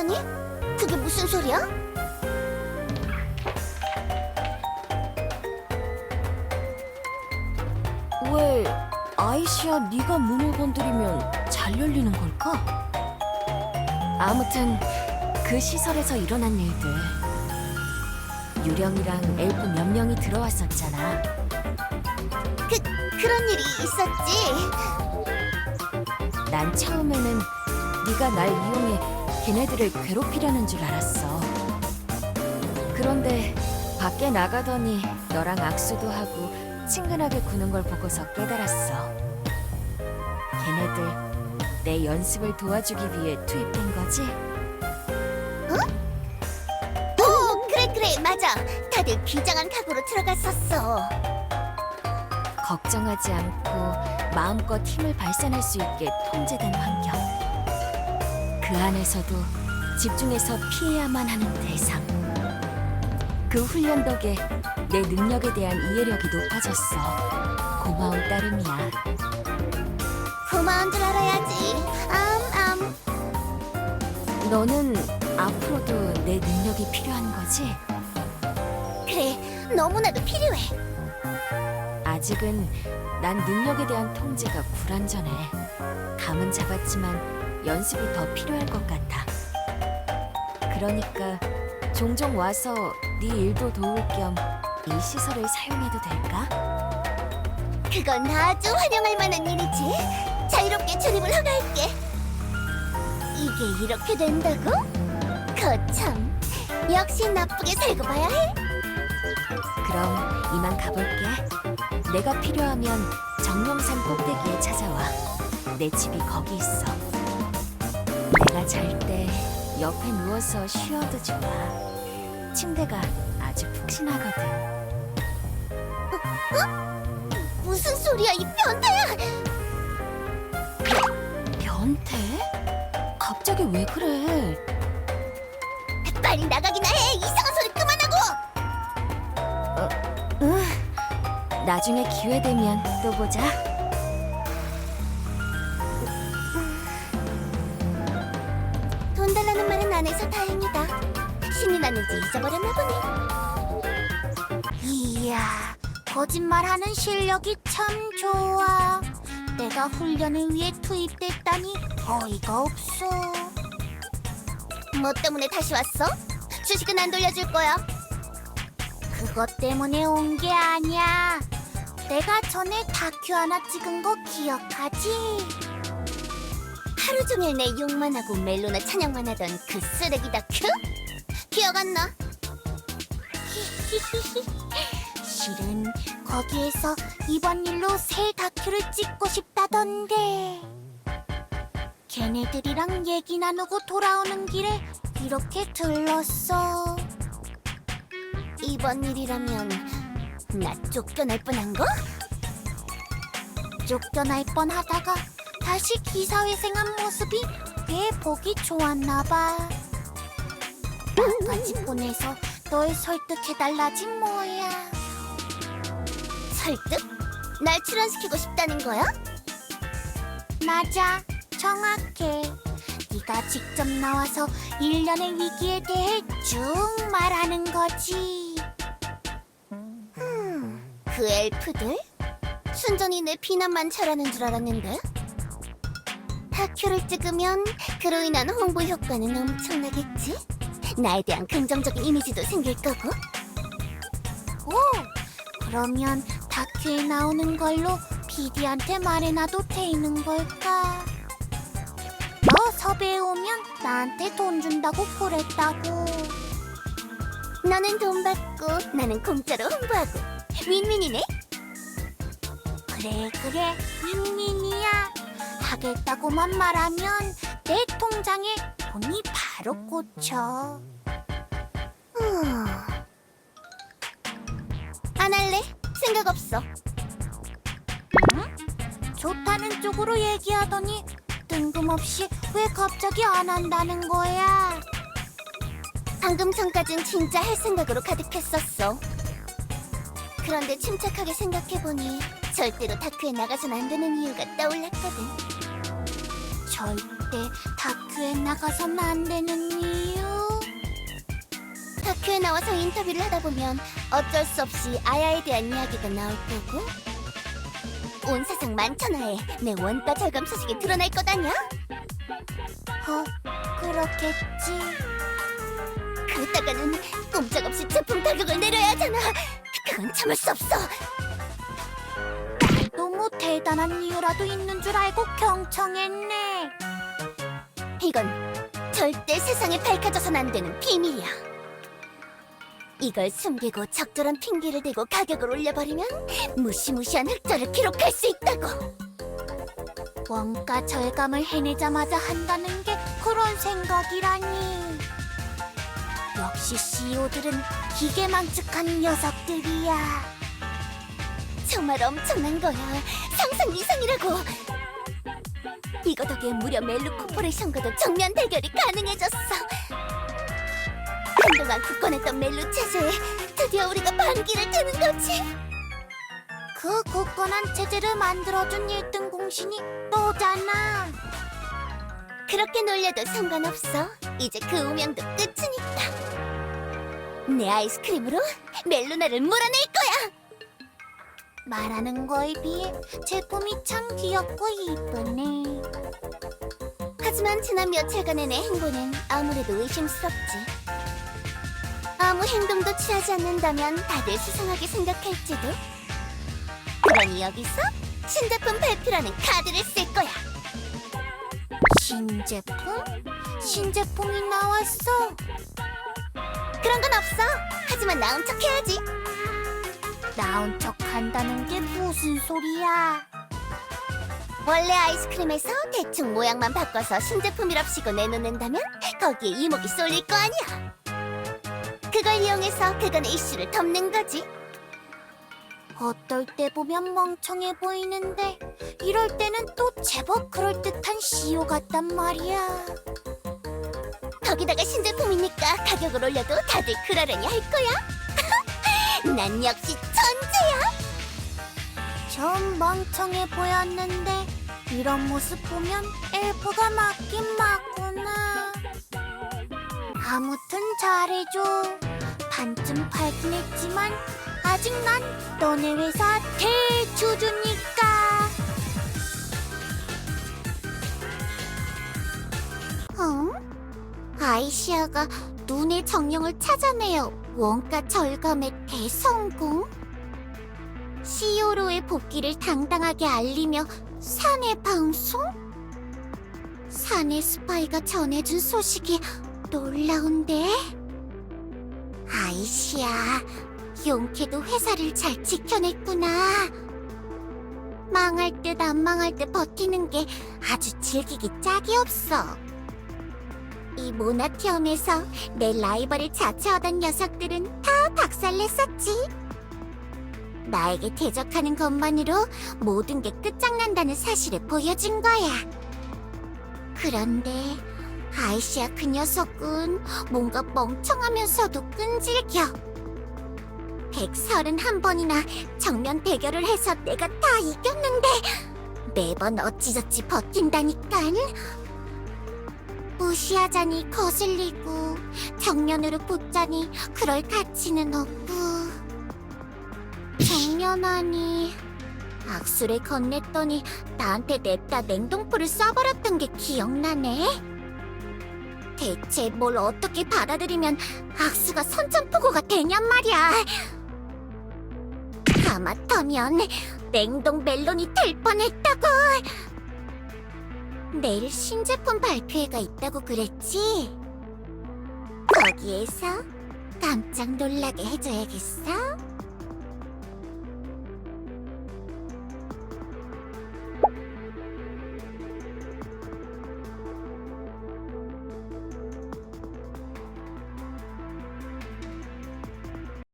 나가다니? 그게 무슨 소리야? 왜 아이시야 네가 문을 건드리면 잘 열리는 걸까? 아무튼 그 시설에서 일어난 일들 유령이랑 엘프 몇 명이 들어왔었잖아 그 그런 일이 있었지. 난 처음에는 네가 날 이용해 걔네들을 괴롭히려는 줄 알았어 그런데 밖에 나가더니 너랑 악수도 하고 친근하게 구는 걸 보고서 깨달았어 걔네들 내 연습을 도와주기 위해 투입된 거지? 오, 그래 그래 맞아. 다들 비장한 각오로 들어갔었어. 걱정하지 않고 마음껏 힘을 발산할 수 있게 통제된 환경. 그 안에서도 집중해서 피해야만 하는 대상. 그 훈련 덕에 내 능력에 대한 이해력이 높아졌어. 고마운 따름이야. 고마운 줄 알아야지. 암암. 너는 앞으로도 내 능력이 필요한 거지? 그래 너무나도 필요해. 아직은 난 능력에 대한 통제가 불완전해. 감은 잡았지만 연습이 더 필요할 것 같아. 그러니까 종종 와서 네 일도 도울 겸 이 시설을 사용해도 될까? 그건 아주 환영할 만한 일이지. 자유롭게 출입을 허가할게. 이게 이렇게 된다고? 거참. 역시 나쁘게 살고 봐야 해. 그럼 이만 가볼게. 내가 필요하면 정령산 꼭대기에 찾아와. 내 집이 거기 있어. 내가 잘 때 옆에 누워서 쉬어도 좋아. 침대가 아주 푹신하거든. 무슨 소리야 이 변태야! 변태? 갑자기 왜 그래? 빨리 나가기나 해. 이상한 소리 그만하고. 응. 나중에 기회 되면 또 보자. 났는지 잊어버렸나 보네. 이야, 거짓말하는 실력이 참 좋아. 내가 훈련을 위해 투입됐다니 어이가 없어. 뭐 때문에 다시 왔어? 주식은 안 돌려줄 거야. 그것 때문에 온 게 아니야. 내가 전에 다큐 하나 찍은 거 기억하지? 하루 종일 내 욕만 하고 멜로나 찬양만 하던 그 쓰레기 다큐? 기억 안 나? 실은 거기에서 이번 일로 새 다큐를 찍고 싶다던데 걔네들이랑 얘기 나누고 돌아오는 길에 이렇게 들렀어 이번 일이라면 나 쫓겨날 뻔한 거? 쫓겨날 뻔하다가 다시 기사회생한 모습이 꽤 보기 좋았나 봐. 나까지 보내서 널 설득해달라지 뭐야. 설득? 날 출연시키고 싶다는 거야? 맞아, 정확해. 네가 직접 나와서 일련의 위기에 대해 쭉 말하는 거지. 음, 그 엘프들? 순전히 내 비난만 잘하는 줄 알았는데? 다큐를 찍으면 그로 인한 홍보 효과는 엄청나겠지? 나에 대한 긍정적인 이미지도 생길 거고. 오, 그러면 다큐에 나오는 걸로 PD한테 말해놔도 되는 걸까? 너 섭외해 오면 나한테 돈 준다고 그랬다고. 너는 돈 받고 나는 공짜로 홍보하고 윈윈이네. 그래 그래 윈윈이야. 하겠다고만 말하면 내 통장에 돈이 바 로 꽂혀. 음. 안 할래? 생각 없어. 좋다는 쪽으로 얘기하더니 뜬금없이 왜 갑자기 안 한다는 거야? 방금 전까진 진짜 할 생각으로 가득했었어. 그런데 침착하게 생각해보니 절대로 다큐에 나가선 안 되는 이유가 떠올랐거든. 절대 절대 다큐에 나가선 안 되는 이유? 다큐에 나와서 인터뷰를 하다 보면 어쩔 수 없이 아야에 대한 이야기가 나올 거고 온 세상 만천하에 내 원가 절감 소식이 드러날 거다냐? 어, 그렇겠지. 그러다가는 꼼짝없이 제품 가격을 내려야 하잖아. 그건 참을 수 없어. 너무 대단한 이유라도 있는 줄 알고 경청했네. 이건 절대 세상에 밝혀져선 안 되는 비밀이야. 이걸 숨기고 적절한 핑계를 대고 가격을 올려버리면 무시무시한 흑자를 기록할 수 있다고. 원가 절감을 해내자마자 한다는 게 그런 생각이라니. 역시 CEO들은 기계 망측한 녀석들이야. 정말 엄청난 거야. 상상 이상이라고. 이거 덕에 무려 멜루 코퍼레이션과도 정면 대결이 가능해졌어. 한동안 굳건했던 멜루 체제에 드디어 우리가 반기를 드는 거지. 그 굳건한 체제를 만들어준 1등 공신이 너잖아. 그렇게 놀려도 상관없어. 이제 그 운명도 끝이니까. 내 아이스크림으로 멜루나를 몰아낼. 말하는 거에 비해 제품이 참 귀엽고 이쁘네. 하지만 지난 며칠간의 내 행보는 아무래도 의심스럽지. 아무 행동도 취하지 않는다면 다들 수상하게 생각할지도. 그러니 여기서 신제품 발표라는 카드를 쓸 거야. 신제품? 신제품이 나왔어. 그런 건 없어. 하지만 나온 척 해야지. 나온 척 한다는 게 무슨 소리야? 원래 아이스크림에서 대충 모양만 바꿔서 신제품이랍시고 내놓는다면 거기에 이목이 쏠릴 거 아니야. 그걸 이용해서 그간의 이슈를 덮는 거지. 어떨 때 보면 멍청해 보이는데 이럴 때는 또 제법 그럴듯한 CEO 같단 말이야. 거기다가 신제품이니까 가격을 올려도 다들 그러려니 할 거야. 난 역시 천재야. 좀 멍청해 보였는데 이런 모습 보면 엘프가 맞긴 맞구나. 아무튼 잘해줘. 반쯤 팔긴 했지만 아직 난 너네 회사 대주주니까. 응? 아이시아가 눈의 정령을 찾아내어 원가 절감의 대성공? CEO로의 복귀를 당당하게 알리며 사내 방송? 사내 스파이가 전해준 소식이 놀라운데? 아이시아, 용케도 회사를 잘 지켜냈구나. 망할 듯 안 망할 듯 버티는 게 아주 즐기기 짝이 없어. 이 모나티엄에서 내 라이벌을 자처하던 녀석들은 다 박살냈었지. 나에게 대적하는 것만으로 모든 게 끝장난다는 사실을 보여준 거야. 그런데 아이시아 그 녀석은 뭔가 멍청하면서도 끈질겨. 131번이나 정면 대결을 해서 내가 다 이겼는데 매번 어찌저찌 버틴다니깐. 무시하자니 거슬리고 정면으로 붙자니 그럴 가치는 없고 정면하니 악수를 건넸더니 나한테 냅다 냉동포를 쏴버렸던 게 기억나네. 대체 뭘 어떻게 받아들이면 악수가 선전포고가 되냔 말이야. 하마터면 냉동 멜론이 될 뻔했다고. 내일 신제품 발표회가 있다고 그랬지? 거기에서 깜짝 놀라게 해줘야겠어?